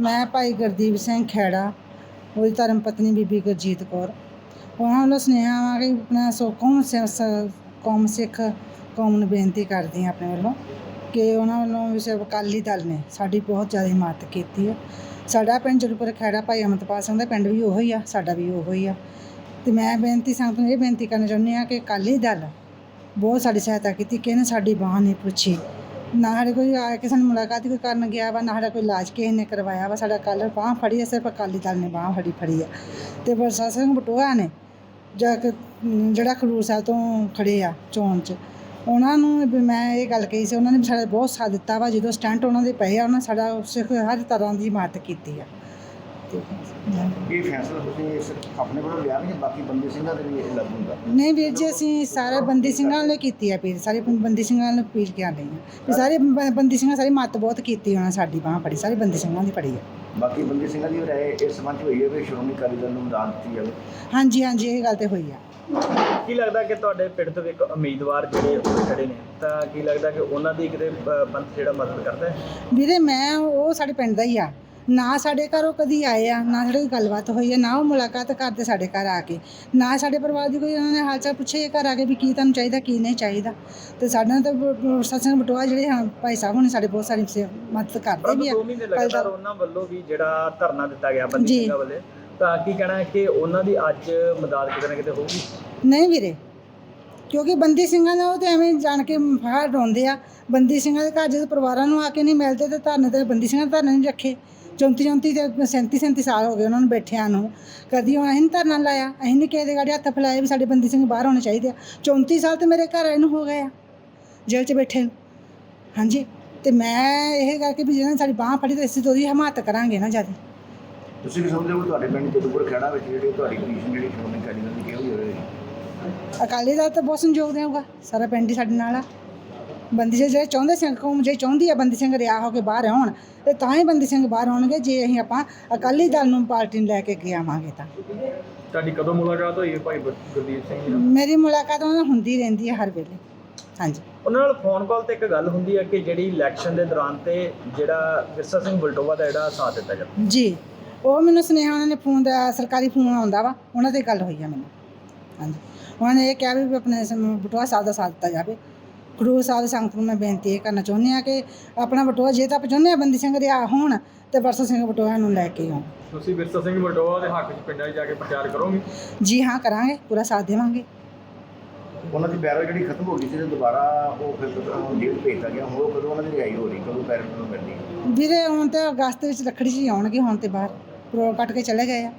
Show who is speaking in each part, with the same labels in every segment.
Speaker 1: ਮੈਂ ਭਾਈ ਗੁਰਦੀਪ ਸਿੰਘ ਖੈੜਾ ਉਹਦੀ ਧਰਮ ਪਤਨੀ ਬੀਬੀ ਗੁਰਜੀਤ ਕੌਰ। ਉਹਨਾਂ ਵੱਲੋਂ ਸੁਨੇਹਾ ਵਾ ਕਿ ਆਪਣਾ ਸੋ ਕੌਮ ਸ- ਕੌਮ ਸਿੱਖ, ਕੌਮ ਨੂੰ ਬੇਨਤੀ ਕਰਦੀ ਹਾਂ ਆਪਣੇ ਵੱਲੋਂ ਕਿ ਉਹਨਾਂ ਵੱਲੋਂ ਵੀ ਸਿਰਫ ਅਕਾਲੀ ਦਲ ਨੇ ਸਾਡੀ ਬਹੁਤ ਜ਼ਿਆਦਾ ਹਿਮਾਇਤ ਕੀਤੀ ਹੈ। ਸਾਡਾ ਪਿੰਡ ਜਰੂਪੁਰ ਖੈੜਾ ਭਾਈ ਅਮਰਪਾਲ ਸਿੰਘ ਦਾ ਪਿੰਡ ਵੀ ਉਹੀ ਆ, ਸਾਡਾ ਵੀ ਉਹੋ ਹੀ ਆ। ਤੇ ਮੈਂ ਬੇਨਤੀ ਸੰਗਤ ਨੂੰ ਇਹ ਬੇਨਤੀ ਕਰਨਾ ਚਾਹੁੰਦੀ ਹਾਂ ਕਿ ਅਕਾਲੀ ਦਲ ਬਹੁਤ ਸਾਡੀ ਸਹਾਇਤਾ ਕੀਤੀ ਕਿਸੇ ਨੇ ਸਾਡੀ ਬਾਂਹ ਨਹੀਂ ਪੁੱਛੀ। ਨਾ ਸਾਡੇ ਕੋਈ ਆ ਕੇ ਸਾਨੂੰ ਮੁਲਾਕਾਤ ਕੋਈ ਕਰਨ ਗਿਆ ਵਾ, ਨਾ ਸਾਡਾ ਕੋਈ ਇਲਾਜ ਕਿਸੇ ਨੇ ਕਰਵਾਇਆ ਵਾ, ਸਾਡਾ ਕੱਲ੍ਹ ਬਾਂਹ ਫੜੀ ਹੈ ਸਿਰਫ ਅਕਾਲੀ ਦਲ ਨੇ ਬਾਂਹ ਫੜੀ ਫੜੀ ਆ। ਤੇ ਵਰਸਾ ਸਿੰਘ ਬਟੋਆ ਨੇ ਜਾ ਕੇ ਜਿਹੜਾ ਖਡੂਰ ਸਾਹਿਬ ਤੋਂ ਖੜੇ ਆ ਚੋਣ 'ਚ, ਉਹਨਾਂ ਨੂੰ ਵੀ ਮੈਂ ਇਹ ਗੱਲ ਕਹੀ ਸੀ, ਉਹਨਾਂ ਨੇ ਵੀ ਸਾਡਾ ਬਹੁਤ ਸਾਥ ਦਿੱਤਾ ਵਾ, ਜਦੋਂ ਸਟੰਟ ਉਹਨਾਂ ਦੇ ਪਏ ਆ, ਉਹਨਾਂ ਸਾਡਾ ਸਿੱਖ ਹਰ ਤਰ੍ਹਾਂ ਦੀ ਮਦਦ ਕੀਤੀ ਆ।
Speaker 2: ਇਹ ਫੈਸਲਾ ਤੁਸੀਂ ਸਿਰਫ ਆਪਣੇ ਕੋਲੋਂ ਲਿਆ ਕਿ ਬਾਕੀ ਬੰਦੀ ਸਿੰਘਾਂ ਦੇ ਵੀ ਇਹ ਲਾਗੂ ਹੁੰਦਾ?
Speaker 1: ਨਹੀਂ ਵੀਰ ਜੀ ਅਸੀਂ ਸਾਰੇ ਬੰਦੀ ਸਿੰਘਾਂ ਨੇ ਕੀਤੀ ਆ ਪੀਰ ਸਾਰੇ ਬੰਦੀ ਸਿੰਘਾਂ ਨੂੰ ਪੀਰ ਕੇ ਆਉਂਦੇ ਹਾਂ ਵੀ ਸਾਰੇ ਬ- ਬੰਦੀ ਸਿੰਘਾਂ ਸਾਰੀ ਮੱਤ ਬਹੁਤ ਕੀਤੀ ਉਹਨਾਂ ਸਾਡੀ ਬਾਂਹ ਫੜੀ ਸਾਰੇ ਬੰਦੀ ਸਿੰਘਾਂ ਦੀ ਫੜੀ ਆ।
Speaker 2: ਬਾਕੀ ਬੰਦੀ ਸਿੰਘਾਂ ਦੀ ਰਾਏ ਇਸ ਸੰਬੰਧ 'ਚ ਹੋਈ ਹੈ ਕਿ ਸ਼੍ਰੋਮਣੀ ਅਕਾਲੀ ਦਲ ਨੂੰ ਮਦਦ ਦਿੱਤੀ ਜਾਵੇ?
Speaker 1: ਹਾਂਜੀ ਹਾਂਜੀ ਇਹ ਗੱਲ ਤੇ ਹੋਈ ਆ।
Speaker 3: ਕੀ ਲੱਗਦਾ ਕਿ ਤੁਹਾਡੇ ਪਿੰਡ ਤੋਂ ਵੀ ਇੱਕ ਉਮੀਦਵਾਰ ਜਿਹੜੇ ਉੱਥੇ ਖੜੇ ਨੇ ਤਾਂ ਕੀ ਲੱਗਦਾ ਕਿ ਉਹਨਾਂ ਦੀ ਕਿਤੇ ਅ, ਪੰਥ ਜਿਹੜਾ ਮਦਦ ਕਰਦਾ ਹੈ?
Speaker 1: ਵੀਰੇ ਮੈਂ ਉਹ ਸਾਡੇ ਪਿੰਡ ਦਾ ਹੀ ਆ। ਨਾ ਸਾਡੇ ਘਰੋਂ ਕਦੀ ਆਏ ਆ ਨਾ ਸਾਡੇ ਕੋਈ ਗੱਲਬਾਤ ਹੋਈ ਹੈ ਨਾ ਉਹ ਮੁਲਾਕਾਤ ਕਰਦੇ ਸਾਡੇ ਘਰ ਆ ਕੇ ਨਾ ਸਾਡੇ ਪਰਿਵਾਰ ਦੀ ਕੋਈ ਉਹਨਾਂ ਨੇ ਹਾਲ ਚਾਲ ਪੁੱਛੇ ਘਰ ਆ ਕੇ ਵੀ ਕੀ ਤੁਹਾਨੂੰ ਚਾਹੀਦਾ ਕੀ ਨਹੀਂ ਚਾਹੀਦਾ। ਤੇ ਸਾਡੇ ਨਾਲ ਤਾਂ ਸਤਸੰਗ ਬਟੋਆ ਜਿਹੜੇ ਹਾਂ ਭਾਈ ਸਾਹਿਬ ਹੁਣੇ ਸਾਡੇ ਬਹੁਤ ਸਾਰੀ ਸੇ- ਮਦਦ ਕਰਦੇ ਵੀ ਆ।
Speaker 3: ਦੋ ਮਹੀਨੇ ਲਗਾਤਾਰ ਉਹਨਾਂ ਵੱਲੋਂ ਵੀ ਜਿਹੜਾ ਧਰਨਾ ਦਿੱਤਾ ਗਿਆ ਬੰਦੀ
Speaker 1: ਜੀ।
Speaker 3: ਸਿੰਘਾਂ ਵੱਲੇ ਤਾਂ ਕੀ ਕਹਿਣਾ ਹੈ ਕਿ ਉਹਨਾਂ ਦੀ ਅੱਜ ਮਦਦ ਕਿਤੇ ਨਾ ਕਿਤੇ ਹੋਊਗੀ?
Speaker 1: ਨਹੀਂ ਵੀਰੇ ਕਿਉਂਕਿ ਬੰਦੀ ਸਿੰਘਾਂ ਦਾ ਉਹ ਤੇ ਐਵੇਂ ਜਾਣ ਕੇ ਫਾੜ ਰੋਂਦੇ ਆ। ਬੰਦੀ ਸਿੰਘਾਂ ਦੇ ਘਰ ਜਦੋਂ ਪਰਿਵਾਰਾਂ ਨੂੰ ਆ ਕੇ ਨਹੀਂ ਮਿਲਦੇ ਤੇ ਧਰਨੇ ਤੇ ਬੰਦੀ ਸਿੰਘਾਂ ਦੇ ਧਰਨੇ ਨਹੀਂ ਰੱਖੇ। 34 34 ਤੇ 37 37 ਸਾਲ ਹੋ ਗਏ ਉਹਨਾਂ ਨੂੰ ਬੈਠਿਆਂ ਨੂੰ। ਕਦੀ ਉਹ ਨੀ ਧਰਨਾ ਲਾਇਆ ਅਸੀਂ ਨਹੀਂ ਕਿਸੇ ਦੇ ਗਾੜੀ ਹੱਥ ਫਲਾਏ ਵੀ ਸਾਡੇ ਬੰਦੀ ਸਿੰਘ ਬਾਹਰ ਹੋਣੇ ਚਾਹੀਦੇ ਆ। 34 ਸਾਲ ਤੇ ਮੇਰੇ ਘਰ ਆਏ ਨੂੰ ਹੋ ਗਏ ਆ ਜੇਲ੍ਹ 'ਚ ਬੈਠੇ ਨੂੰ। ਹਾਂਜੀ ਤੇ ਮੈਂ ਇਹ ਕਰਕੇ ਵੀ ਜਿਹਨਾਂ ਨੇ ਸਾਡੀ ਬਾਹ ਫੜੀ ਤੇ ਅਸੀਂ ਤਾਂ ਉਹਦੀ ਹਮਾਇਤ ਕਰਾਂਗੇ ਨਾ ਜ਼ਿਆਦਾ।
Speaker 2: ਤੁਸੀਂ ਵੀ ਸਮਝਦੇ ਹੋ ਕਿ ਤੁਹਾਡੇ ਪਿੰਡ ਜਦੂਪੁਰ ਖੇੜਾ ਵਿੱਚ ਜਿਹੜੀ ਤੁਹਾਡੀ ਪੋਜੀਸ਼ਨ ਜਿਹੜੀ ਸ਼੍ਰੋਮਣੀ ਅਕਾਲੀ ਦਲ ਦੀ ਕਿਹੋ ਹੋਵੇ।
Speaker 1: ਅਕਾਲੀ ਦਲ ਤਾਂ ਬਹੁਤ ਸੰਯੋਗ ਦੇਊਗਾ ਸਾਰਾ ਪਿੰਡ ਹੀ ਸਾਡੇ ਨਾਲ ਆ। ਬੰਦੀ ਸਿੰਘ ਜਿਹੜੇ ਚਾਹੁੰਦੇ ਸਿੰਘ ਕੌਮ ਜੇ ਚਾਹੁੰਦੀ ਆ ਬੰਦੀ ਸਿੰਘ ਰਿਆ ਹੋ ਕੇ ਬਾਹਰ ਆਉਣ ਤੇ ਤਾਂ ਹੀ ਬੰਦੀ ਸਿੰਘ ਬਾਹਰ ਆਉਣਗੇ ਜੇ ਅਸੀਂ ਆਪਾਂ ਅਕਾਲੀ ਦਲ ਨੂੰ ਪਾਰਟੀ ਨੂੰ ਲੈ ਕੇ ਅੱਗੇ ਆਵਾਂਗੇ ਤਾਂ।
Speaker 3: ਤੁਹਾਡੀ ਕਦੋਂ ਮੁਲਾਕਾਤ ਹੋਈ ਹੈ ਭਾਈ ਗੁਰ- ਗੁਰਦੀਪ ਸਿੰਘ ਜੀ ਨਾਲ?
Speaker 1: ਮੇਰੀ ਮੁਲਾਕਾਤ ਉਹਨਾਂ ਨਾਲ ਹੁੰਦੀ ਰਹਿੰਦੀ ਹੈ ਹਰ ਵੇਲੇ। ਹਾਂਜੀ।
Speaker 3: ਉਹਨਾਂ ਨਾਲ ਫੋਨ ਕਾਲ ਤੇ ਇੱਕ ਗੱਲ ਹੁੰਦੀ ਹੈ ਕਿ ਜਿਹੜੀ ਇਲੈਕਸ਼ਨ ਦੇ ਦੌਰਾਨ ਤੇ ਜਿਹੜਾ ਵਿਰਸਾ ਸਿੰਘ ਬਲਟੋਵਾ ਦਾ ਜਿਹੜਾ ਸਾਥ ਦਿੱਤਾ ਜਾਂਦਾ।
Speaker 1: ਜੀ। ਉਹ ਮੈਨੂੰ ਸੁਨੇਹਾ ਉਹਨਾਂ ਨੇ ਫੋਨ ਦਾ ਸਰਕਾਰੀ ਫੋਨ ਆਉਂਦਾ ਵਾ ਉਹਨਾਂ ਤੇ ਗੱਲ ਹੋਈ ਆ ਮੈਨੂੰ। ਹਾਂਜੀ। ਉਹਨਾਂ ਨੇ ਇਹ ਕਿਹਾ ਵੀ ਆਪਣੇ ਸਮ- ਬਟੂਆ ਸਾਹਿਬ ਦਾ ਸਾਥ ਦਿੱਤਾ ਜਾਵੇ। ਗੁਰੂ ਸਾਹਿਬ ਦੀ ਸੰਗਤ ਨੂੰ ਮੈਂ ਬੇਨਤੀ ਇਹ ਕਰਨਾ ਚਾਹੁੰਦੀ ਆ ਕਿ ਆਪਣਾ ਬਟੂਆ ਜੇ ਤਾਂ ਚਾਹੁੰਦੇ ਆ ਬੰਦੀ ਸਿੰਘ ਰਿਆ ਹੋਣ ਤੇ ਵਰਸਾ ਸਿੰਘ ਬਟੂਆ ਨੂੰ ਲੈ ਕੇ ਆਉਣ।
Speaker 3: ਤੁਸੀਂ ਵਿਰਸਾ ਸਿੰਘ ਬਲਟੋਵਾ ਦੇ ਹੱਕ 'ਚ ਪਿੰਡਾਂ 'ਚ ਜਾ ਕੇ ਪ੍ਰਚਾਰ ਕਰੋਗੇ?
Speaker 1: ਜੀ ਹਾਂ ਕਰਾਂਗੇ ਪੂਰਾ ਸਾਥ ਦੇਵਾਂਗੇ।
Speaker 2: ਉਹਨਾਂ ਦੀ ਪੈਰਵ ਜਿਹੜੀ ਖਤਮ ਹੋ ਗਈ ਸੀ ਤੇ ਦੁਬਾਰਾ ਉਹ ਫਿਰ ਜੇਲ੍ਹ ਭੇਜਤਾ ਗਿਆ ਹੁਣ ਉਹ ਕਦੋਂ ਉਹਨਾਂ ਦੀ ਰਿਹਾਈ ਹੋ ਰਹੀ ਕਦੋਂ ਪੈਰਵ ਨੂੰ ਮਿਲਦੀ?
Speaker 1: ਵੀਰੇ ਹੁਣ ਤੇ ਅਗਸਤ ਵਿੱਚ ਰੱਖੜੀ 'ਚ ਹੀ ਆਉਣਗੇ ਹੁਣ ਤੇ ਬਾਹਰ। ਪ੍ਰੋ ਕੱਟ ਕੇ ਚਲੇ ਗਏ ਆ।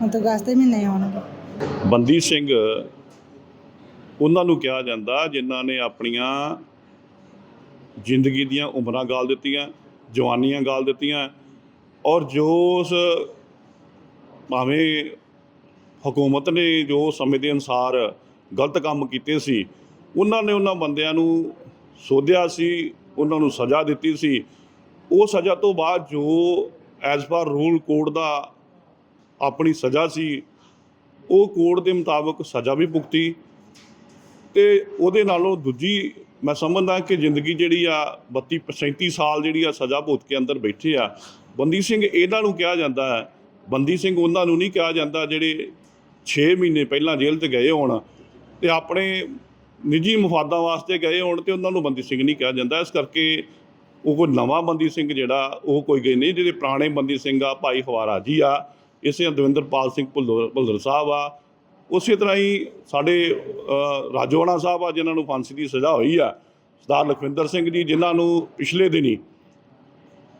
Speaker 1: ਹੁਣ ਤਾਂ ਅਗਸਤ ਦੇ ਮਹੀਨੇ ਆਉਣਗੇ।
Speaker 4: ਬੰਦੀ ਸਿੰਘ ਉਹਨਾਂ ਨੂੰ ਕਿਹਾ ਜਾਂਦਾ ਜਿਨ੍ਹਾਂ ਨੇ ਆਪਣੀਆਂ ਜ਼ਿੰਦਗੀ ਦੀਆਂ ਉਮਰਾਂ ਗਾਲ ਦਿੱਤੀਆਂ, ਜਵਾਨੀਆਂ ਗਾਲ ਦਿੱਤੀਆਂ ਔਰ ਜੋ ਉਸ ਭਾਵੇਂ ਹਕੂਮਤ ਨੇ ਜੋ ਸਮੇਂ ਦੇ ਅਨਸਾਰ ਗਲਤ ਕੰਮ ਕੀਤੇ ਸੀ, ਉਹਨਾਂ ਨੇ ਉਹਨਾਂ ਬੰਦਿਆਂ ਨੂੰ ਸੋਧਿਆ ਸੀ, ਉਹਨਾਂ ਨੂੰ ਸਜ਼ਾ ਦਿੱਤੀ ਸੀ। ਉਹ ਸਜ਼ਾ ਤੋਂ ਬਾਅਦ ਜੋ ਐਜ਼ ਪਰ ਰੂਲ ਕੋਡ ਦਾ ਆਪਣੀ ਸਜ਼ਾ ਸੀ, ਉਹ ਕੋਡ ਦੇ ਮੁਤਾਬਕ ਸਜ਼ਾ ਵੀ ਭੁਗਤੀ। ਤੇ ਉਹਦੇ ਨਾਲੋਂ ਦੂਜੀ ਮੈਂ ਸਮਝਦਾ ਕਿ ਜ਼ਿੰਦਗੀ ਜਿਹੜੀ ਆ 32 37 ਸਾਲ ਜਿਹੜੀ ਆ ਸਜ਼ਾ ਭੁਗਤ ਕੇ ਅੰਦਰ ਬੈਠੇ ਆ। ਬੰਦੀ ਸਿੰਘ ਇਹਨਾਂ ਨੂੰ ਕਿਹਾ ਜਾਂਦਾ ਹੈ। ਬੰਦੀ ਸਿੰਘ ਉਹਨਾਂ ਨੂੰ ਨਹੀਂ ਕਿਹਾ ਜਾਂਦਾ ਜਿਹੜੇ 6 ਮਹੀਨੇ ਪਹਿਲਾਂ ਜੇਲ੍ਹ 'ਚ ਗਏ ਹੋਣ ਤੇ ਆਪਣੇ ਨਿੱਜੀ ਮਫਾਦਾਂ ਵਾਸਤੇ ਗਏ ਹੋਣ ਤੇ ਉਹਨਾਂ ਨੂੰ ਬੰਦੀ ਸਿੰਘ ਨਹੀਂ ਕਿਹਾ ਜਾਂਦਾ। ਇਸ ਕਰਕੇ ਉਹ ਕੋਈ ਨਵਾਂ ਬੰਦੀ ਸਿੰਘ ਜਿਹੜਾ, ਉਹ ਕੋਈ ਗਏ ਨਹੀਂ। ਜਿਹੜੇ ਪੁਰਾਣੇ ਬੰਦੀ ਸਿੰਘ ਆ, ਭਾਈ ਹਵਾਰਾ ਜੀ ਆ, ਇਸੇ ਦਵਿੰਦਰਪਾਲ ਸਿੰਘ ਭੁੱਲਰ ਭੁੱਲਰ ਸਾਹਿਬ ਆ। ਉਸੇ ਤਰ੍ਹਾਂ ਹੀ ਸਾਡੇ ਅ, ਰਾਜੋਆਣਾ ਸਾਹਿਬ ਆ ਜਿਨ੍ਹਾਂ ਨੂੰ ਫਾਂਸੀ ਦੀ ਸਜ਼ਾ ਹੋਈ ਆ ਸਰਦਾਰ ਲਖਵਿੰਦਰ ਸਿੰਘ ਜੀ ਜਿਨ੍ਹਾਂ ਨੂੰ ਪਿਛਲੇ ਦਿਨੀ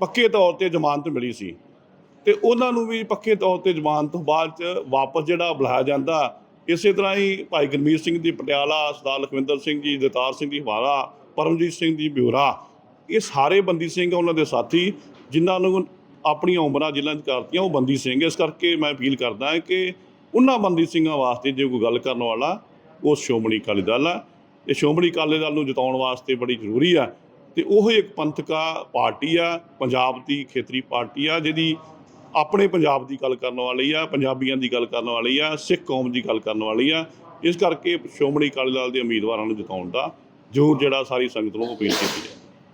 Speaker 4: ਪੱਕੇ ਤੌਰ ਤੇ ਜ਼ਮਾਨਤ ਮਿਲੀ ਸੀ ਤੇ ਉਹਨਾਂ ਨੂੰ ਵੀ ਪੱਕੇ ਤੌਰ ਤੇ ਜ਼ਮਾਨਤ ਤੋਂ ਬਾਅਦ ਚ ਵਾਪਸ ਜਿਹੜਾ ਬੁਲਾਇਆ ਜਾਂਦਾ ਇਸੇ ਤਰ੍ਹਾਂ ਹੀ ਭਾਈ ਗੁਰਮੀਤ ਸਿੰਘ ਦੀ ਪਟਿਆਲਾ ਸਰਦਾਰ ਲਖਵਿੰਦਰ ਸਿੰਘ ਜੀ ਦਤਾਰ ਸਿੰਘ ਦੀ ਹਵਾਰਾ ਪਰਮਜੀਤ ਸਿੰਘ ਦੀ ਬਿਉਰਾ ਇਹ ਸਾਰੇ ਬੰਦੀ ਸਿੰਘ ਉਹਨਾਂ ਦੇ ਸਾਥੀ ਜਿਨ੍ਹਾਂ ਨੂੰ ਆਪਣੀਆਂ ਉਮਰਾਂ ਜ਼ਿਲ੍ਹਾ ਚ ਕਰਤੀਆਂ ਉਹ ਬੰਦੀ ਸਿੰਘ ਇਸ ਕਰਕੇ ਮੈਂ ਅਪੀਲ ਕਰਦਾ ਹਾਂ ਕਿ ਉਹਨਾਂ ਬੰਦੀ ਸਿੰਘਾਂ ਵਾਸਤੇ ਜੇ ਕੋਈ ਗੱਲ ਕਰਨ ਵਾਲਾ, ਉਹ ਸ਼੍ਰੋਮਣੀ ਅਕਾਲੀ ਦਲ ਆ। ਇਹ ਸ਼੍ਰੋਮਣੀ ਅਕਾਲੀ ਦਲ ਨੂੰ ਜਿਤਾਉਣ ਵਾਸਤੇ ਬੜੀ ਜ਼ਰੂਰੀ ਆ। ਤੇ ਉਹ ਇੱਕ ਪੰਥਕਾ ਪਾਰਟੀ ਆ, ਪੰਜਾਬ ਦੀ ਖੇਤਰੀ ਪਾਰਟੀ ਆ, ਜਿਹਦੀ ਆਪਣੇ ਪੰਜਾਬ ਦੀ ਗੱਲ ਕਰਨ ਵਾਲੀ ਆ, ਪੰਜਾਬੀਆਂ ਦੀ ਗੱਲ ਕਰਨ ਵਾਲੀ ਆ, ਸਿੱਖ ਕੌਮ ਦੀ ਗੱਲ ਕਰਨ ਵਾਲੀ ਆ। ਇਸ ਕਰਕੇ ਸ਼੍ਰੋਮਣੀ ਅਕਾਲੀ ਦਲ ਦੇ ਉਮੀਦਵਾਰਾਂ ਨੂੰ ਜਿਤਾਉਣ ਦਾ ਜੋ ਜਿਹੜਾ ਸਾਰੀ ਸੰਗਤ ਨੂੰ ਅਪੀਲ ਕੀਤੀ ਹੈ